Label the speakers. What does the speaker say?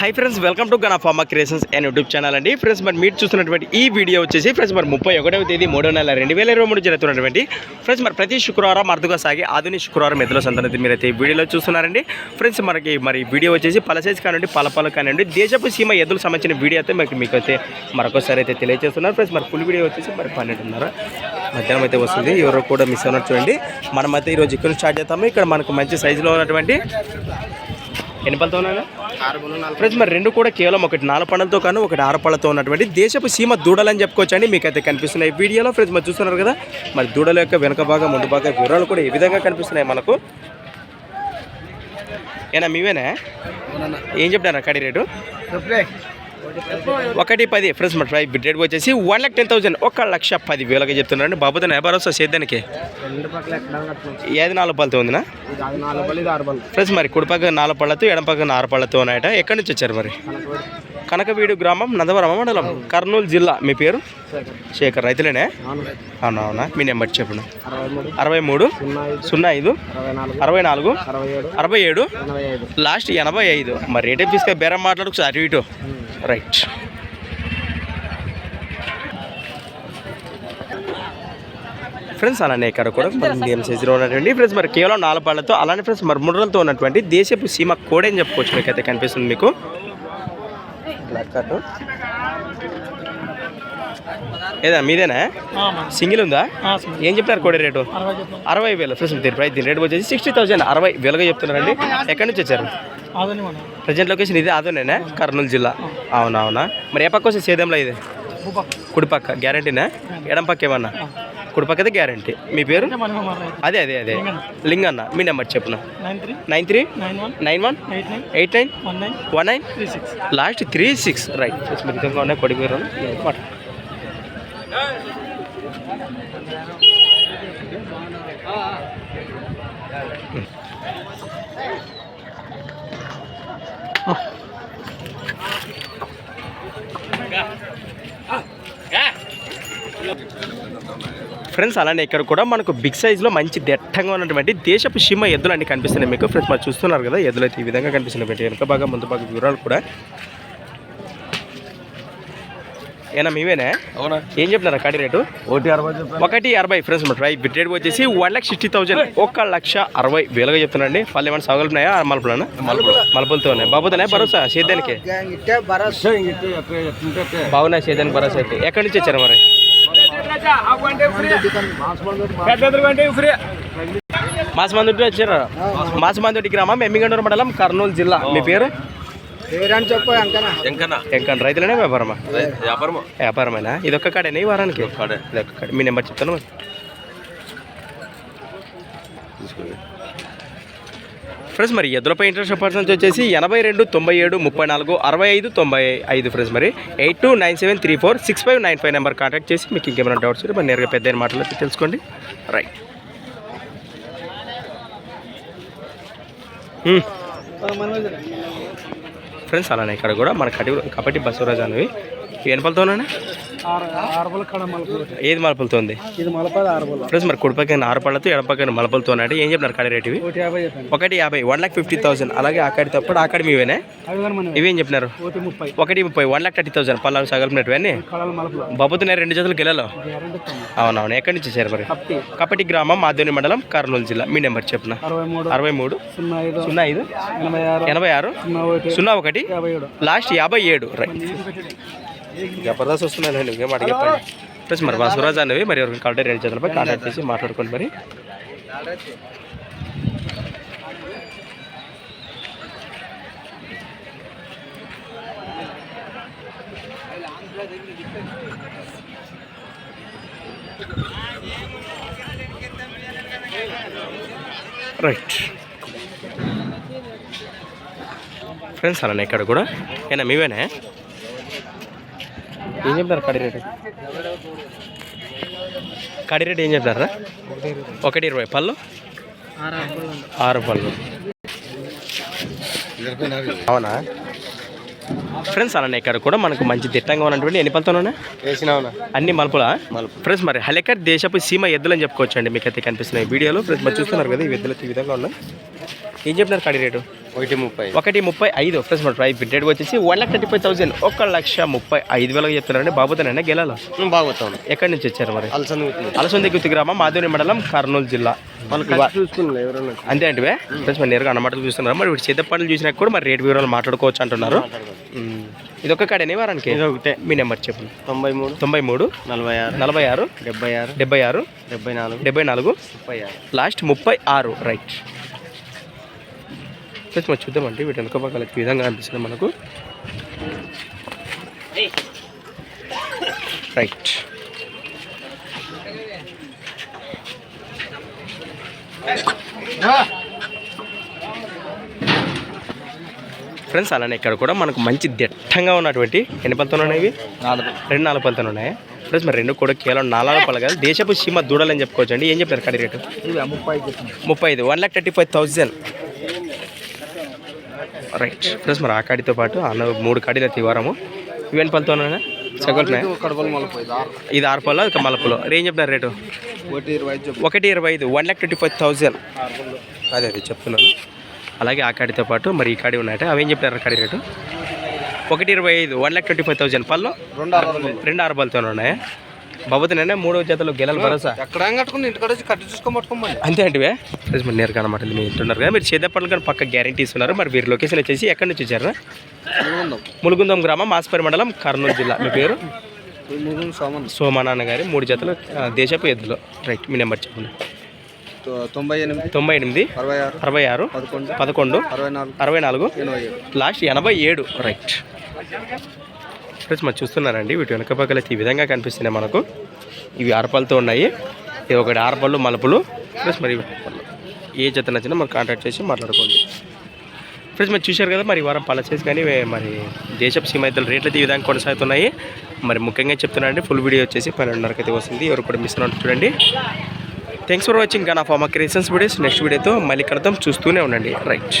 Speaker 1: Hi friends welcome to Gana pharma creations and YouTube channel అండి. Friends మరి మీరు చూస్తున్నటువంటి ఈ వీడియో వచ్చేసి ఫ్రెండ్స్ మరి ముప్పై ఒకటవ తేదీ మూడో నెల రెండు వేల ఇరవై మూడు జరుగుతున్నటువంటి. ఫ్రెండ్స్ మరి ప్రతి శుక్రవారం అరుదుగా సాగి ఆధునిక శుక్రవారం ఎదుల సంతనైతే మీరైతే ఈ వీడియోలో చూస్తున్నారండి. ఫ్రెండ్స్ మనకి మరి వీడియో వచ్చేసి పలసేజ్ కానివ్వండి పలపల కానివ్వండి దేశపు సీమ ఎద్దులకు సంబంధించిన వీడియో అయితే మీకు మీకు అయితే మరొకసారి అయితే తెలియజేస్తున్నారు. ఫ్రెండ్స్ మరి ఫుల్ వీడియో వచ్చేసి మరి పన్నెండున్నర మధ్యాహ్నం అయితే వస్తుంది. ఎవరో కూడా మిస్ అవునట్టు చూడండి. మనమైతే ఈరోజు ఇక్కడ స్టార్ట్ చేస్తాము ఇక్కడ మనకు మంచి సైజులో ఉన్నటువంటి ఎన్ని పళ్ళతో ఉన్నాయా ఫ్రెండ్స్ మరి రెండు కూడా కేవలం ఒకటి నాలుగు పళ్ళతో కాను ఒకటి ఆరు పళ్ళతో ఉన్నటువంటి దేశపు సీమ దూడలని చెప్పుకోవచ్చండి. మీకు అయితే కనిపిస్తున్నాయి ఈ వీడియోలో. ఫ్రెండ్స్ మరి చూస్తున్నారు కదా మరి దూడల యొక్క వెనక భాగం ముందు భాగం వివరాలు కూడా ఏ విధంగా కనిపిస్తున్నాయి మనకు. ఏనా మీవేనా? ఏం చెప్తారా కడి రేటు? ఒకటి పది. ఫ్రెండ్స్ మరి ప్రైస్ రేట్ వచ్చేసి వన్ లాక్ టెన్ థౌసండ్ ఒక లక్ష పది వేలకి చెప్తున్నారండి. బాబుతో భరోసా సేద్యానికి?
Speaker 2: ఎక్కడ
Speaker 1: ఏది నాలుగు పళ్ళతో ఉందినా? ఫ్రెండ్స్ మరి కుడి పక్క నాలుగు పళ్ళతో ఎడం పక్క ఆరు పళ్ళతో ఉన్నాయట. ఎక్కడి నుంచి వచ్చారు మరి? కనకవీడు. గ్రామం నందవరం మండలం కర్నూలు జిల్లా. మీ పేరు? శేఖర్. రైతులేనే?
Speaker 2: అవును.
Speaker 1: అవునా మీ నెంబర్ చెప్పండి.
Speaker 2: అరవై మూడు. సున్నా ఐదు. అరవై నాలుగు.
Speaker 1: అరవై
Speaker 2: ఏడు.
Speaker 1: లాస్ట్ ఎనభై ఐదు. మరి రేటే తీసుకొని బేరం మాట్లాడుకు అటు ఇటు. రైట్ ఫ్రెండ్స్ అలానే ఇక్కడ కూడా మీడియం సైజులో ఉన్నటువంటి ఫ్రెండ్స్ మరి కేవలం నాలుగు పళ్ళతో అలానే ఫ్రెండ్స్ మరి ముర్రలతో ఉన్నటువంటి దేశపు సీమ కోడే అని చెప్పుకోవచ్చు మీకు అయితే కనిపిస్తుంది మీకు. బ్లాక్ కట్ ఏదా మీదేనా? సింగిల్ ఉందా? ఏం చెప్తారు కోడే రేటు? అరవై వేలు. ఫ్రెండ్స్ దీని ప్రైస్ దీని రేట్ వచ్చేసి సిక్స్టీ థౌసండ్ అరవై వేలుగా చెప్తున్నారండి. ఎక్కడి నుంచి వచ్చారు? ప్రజెంట్ లొకేషన్ ఇది అదోనేనా కర్నూలు జిల్లా. అవునా అవునా మరి ఏ పక్క వస్తే సేద్యంలో ఇది? కుడిపక్క. గ్యారంటీనా? ఎడం పక్క ఏమన్నా? కుడిపక్క అయితే గ్యారంటీ. మీ పేరు? అదే అదే అదే. లింగన్న. మీ నెంబర్ చెప్పున
Speaker 2: nine three.
Speaker 1: Nine
Speaker 2: one. Eight nine. One nine.
Speaker 1: Last three six. Right. మీరు విధంగా ఉన్నాయి కొడి మీరు మాట ఫ్రెండ్స్ అలానే ఇక్కడ కూడా మనకు బిగ్ సైజ్లో మంచి దట్టంగా ఉన్నటువంటి దేశపు సీమ ఎద్దులు అన్ని కనిపిస్తున్నాయి. మీకు ఫ్రెండ్స్ మరి చూస్తున్నారు కదా ఎద్దులు అయితే ఈ విధంగా కనిపిస్తున్నాయి. వెనక బాగా ముందు బాగా వివరాలు కూడా ఏనా మీవేనా?
Speaker 2: అవునా?
Speaker 1: ఏం చెప్తున్నారా కాడి రేటు?
Speaker 2: ఒకటి అరవై
Speaker 1: ఒకటి అరవై ఫ్రెండ్స్ మరి రైట్ రేట్ వచ్చేసి వన్ లాక్ సిక్స్టీ థౌసండ్ ఒక లక్ష అరవై వేలుగా చెప్తున్నాండి పళ్ళు ఏమైనా సగలున్నాయా మలుపులనా? మలుపులతో ఉన్నాయి బాబుతోనే భరోసా సేద్యానికి? బాగున్నాయి సేద్యానికి భరోసా అయితే. ఎక్కడి నుంచి వచ్చారు మరి? మాసమందుడి వచ్చారు? మాసమందుడి గ్రామం ఎమ్మిగండూరు మండలం కర్నూలు జిల్లా. మీ పేరు?
Speaker 3: ఎంకన్నా
Speaker 1: రైతులనే వ్యాపారమా?
Speaker 3: వ్యాపారము.
Speaker 1: వ్యాపారమేనా? ఇది ఒక్క కాడేనా ఈ వారానికి? కాడే. మీ నెంబర్ చెప్తాను మరి. ఫ్రెండ్స్ మరి ఎద్దులపై ఇంట్రెస్ట్ పర్సన్స్ వచ్చేసి ఎనభై రెండు తొంభై ఏడు ముప్పై నాలుగు అరవై ఐదు తొంభై ఐదు ఫ్రెండ్స్ మరి. Eight two nine seven three four six five nine five number contact చేసి మీకు ఇంకేమైనా డౌట్స్ ఉంటే మరి నేరుగా పెద్ద మాటలు తెలుసుకోండి. రైట్ ఫ్రెండ్స్ అలానే ఇక్కడ కూడా మన కటి కబడ్డీ బసవరాజు అనేవి. ఎనపలతోనే ఏది మలపలతో ఉంది? ఫ్రెండ్స్ మరి కుడిపక్కన ఆరు పళ్ళతో ఎడపక్కన మలపలతో అంటే ఏం చెప్తున్నారు కడి రేటు ఇవి?
Speaker 2: ఒకటి యాభై
Speaker 1: వన్ లాక్ ఫిఫ్టీ థౌసండ్. అలాగే అక్కడి తప్పుడు అక్కడ మీవేనే? ఇవేం చెప్పినారు
Speaker 2: ఒకటి ముప్పై
Speaker 1: వన్ లాక్ థర్టీ థౌసండ్. పల్లాలు సగలిపినట్టు అన్నీ? బాబుతున్నాయి రెండు జతలు గెలలో అవునవును ఎక్కడి నుంచి వచ్చారు మరి? కప్పటి గ్రామం మాధవని మండలం కర్నూలు జిల్లా. మీ నెంబర్ చెప్పిన?
Speaker 2: అరవై మూడు సున్నా ఐదు ఎనభై ఆరు సున్నా ఒకటి
Speaker 1: లాస్ట్ యాభై ఏడు. రైట్. జబర్దస్త్ వస్తున్నాయి ఇంకేం అడిగేప్పండి ప్లస్ మరి బసవరాజ్ అనేవి మరి ఎవరికి కావాలంటే రెండు చేతులపై కాంటాక్ట్ చేసి మాట్లాడుకోండి మరి రైట్ ఫ్రెండ్స్ అలానే ఇక్కడ కూడా ఏనా మీవేనా ఏం చెప్తారు కడి రేటు? కడి రేట్ ఏం చెప్తారా? ఒకటి ఇరవై. పళ్ళు? ఆరు పళ్ళు. అవునా? ఫ్రెండ్స్ అలానే ఇక్కడ కూడా మనకు మంచి దిట్టంగా ఉన్నటువంటి ఎన్ని పళ్ళతోనే
Speaker 2: వేసినావునా
Speaker 1: అన్ని మలుపులా? ఫ్రెండ్స్ మరి హలెకర్ దేశపు సీమ ఎద్దులని చెప్పుకోవచ్చు అండి మీకు అయితే కనిపిస్తున్నాయి వీడియోలో. ఫ్రెండ్స్ మరి చూస్తున్నారు కదా ఈ ఎద్దులు ఈ విధంగా ఉన్నాయి. ఏం చెప్పినారు కడి రేటు?
Speaker 2: ఒకటి ముప్పై.
Speaker 1: ఒకటి ముప్పై ఐదు. ఫ్రెండ్స్ మన ప్రైస్ రేట్ వచ్చేసి one lakh thirty five thousand ఒక లక్ష ముప్పై ఐదు వేలకు చెప్తున్నారండి. బాబుతానండి గెలాలో?
Speaker 2: బాగుతాను
Speaker 1: ఎక్కడి నుంచి వచ్చారు మరి?
Speaker 2: అలసంది
Speaker 1: అలసంది గ్రామం మాధురి మండలం కర్నూలు జిల్లా. అంతే అంటే ఫ్రెండ్స్ మరి నేరుగా అన్నమాట చూస్తున్నారు. మరి చేత పనులు చూసినా కూడా మరి రేట్ వివరాలు మాట్లాడుకోవచ్చు అంటున్నారు. ఇది ఒక కాడేనే వారానికి?
Speaker 2: ఒకటే.
Speaker 1: మీ నెంబర్ చెప్పండి.
Speaker 2: తొంభై మూడు
Speaker 1: తొంభై మూడు
Speaker 2: నలభై ఆరు
Speaker 1: నలభై ఆరు
Speaker 2: డెబ్బై ఆరు
Speaker 1: డెబ్బై ఆరు
Speaker 2: డెబ్బై నాలుగు.
Speaker 1: డెబ్బై నాలుగు.
Speaker 2: ముప్పై ఆరు.
Speaker 1: లాస్ట్ ముప్పై ఆరు. రైట్ ఫ్రెండ్స్ మరి చూద్దామండి. వీటి వెనుక పక్కల ఈ విధంగా అనిపిస్తుంది మనకు. రైట్. ఫ్రెండ్స్ అలానే ఇక్కడ కూడా మనకు మంచి దిట్టంగా ఉన్నటువంటి ఎన్ని పళ్ళతో ఉన్నాయి
Speaker 2: నాలుగు.
Speaker 1: రెండు నాలుగు పళ్ళతో ఉన్నాయి. ఫ్రెండ్స్ మరి రెండు కూడా కేవలం నాలుగు పళ్ళు కాదు దేశపు సీమ దూడలని చెప్పుకోవచ్చు అండి ఏం చెప్పారు కడి రేటు?
Speaker 2: ముప్పై
Speaker 1: ఐదు one lakh thirty five thousand. Right. Friends మరి ఆ కాడితో పాటు అన్న మూడు కాడీలు అయితే ఈ వారము ఇవన్నీ పళ్ళతోనే ఇది ఆరు పళ్ళు అది మలపులు ఏం చెప్పినారు రేటు?
Speaker 2: ఒకటి ఇరవై ఐదు
Speaker 1: one lakh twenty five thousand అదే అదే చెప్తున్నాను. అలాగే ఆ కాడితో పాటు మరి ఈ కాడి ఉన్నాయట. అవేం చెప్పినారు కాడి రేటు? ఒకటి ఇరవై ఐదు. One lakh twenty five thousand పళ్ళు?
Speaker 2: రెండు ఆరు
Speaker 1: రెండు ఆరు పళ్ళతో ఉన్నాయి? బాబుతోనే మూడో జతలు గెలలు భరోసా.
Speaker 2: ఎక్కడ కట్టుకుని ఇంటికాడ కట్టి చూసుకొని పట్టుకోమని
Speaker 1: అంతే అంటే మరి నేరుగా అనమాట మీరు వింటున్నారు కదా మీరు చేతపట్లు కానీ పక్క గ్యారంటీ ఇస్తున్నారు. మరి వీరి లొకేషన్ వచ్చేసి ఎక్కడి నుంచి వచ్చారు? ములుగుందం. గ్రామం మాస్పరి మండలం కర్నూలు జిల్లా. మీ పేరు? సోమానాన్న గారి మూడు జతలు దేశపు ఎద్దులు. రైట్ మీ నెంబర్ చెప్పండి.
Speaker 2: తొంభై ఎనిమిది
Speaker 1: తొంభై ఎనిమిది
Speaker 2: అరవై ఆరు
Speaker 1: అరవై ఆరు
Speaker 2: పదకొండు
Speaker 1: పదకొండు
Speaker 2: అరవై నాలుగు
Speaker 1: అరవై నాలుగు లాస్ట్ ఎనభై ఏడు. రైట్. ఫ్రెండ్స్ మనం చూస్తున్నారండి వీటి వెనక పక్కల ఈ విధంగా కనిపిస్తున్నాయి మనకు. ఇవి ఆరపళ్ళతో ఉన్నాయి. ఇది ఒకటి ఆరపళ్ళు మలుపులు. ప్లస్ మరి ఏ జత నచ్చినా మనం కాంటాక్ట్ చేసి మాట్లాడుకోండి. ఫ్రెండ్స్ మరి చూశారు కదా మరి ఈ వారం పలచేసి కానీ మరి దేశపు సీమైతుల రేట్లు ఈ విధంగా కొనసాగుతున్నాయి. మరి ముఖ్యంగా చెప్తున్నానండి ఫుల్ వీడియో వచ్చేసి పన్నెండున్నరకు అయితే వస్తుంది. ఎవరు కూడా మిస్ అవుతుంది చూడండి. Thanks for watching Gana pharma creations videos next వీడియోతో మళ్ళీ కడతాం చూస్తూనే ఉండండి. రైట్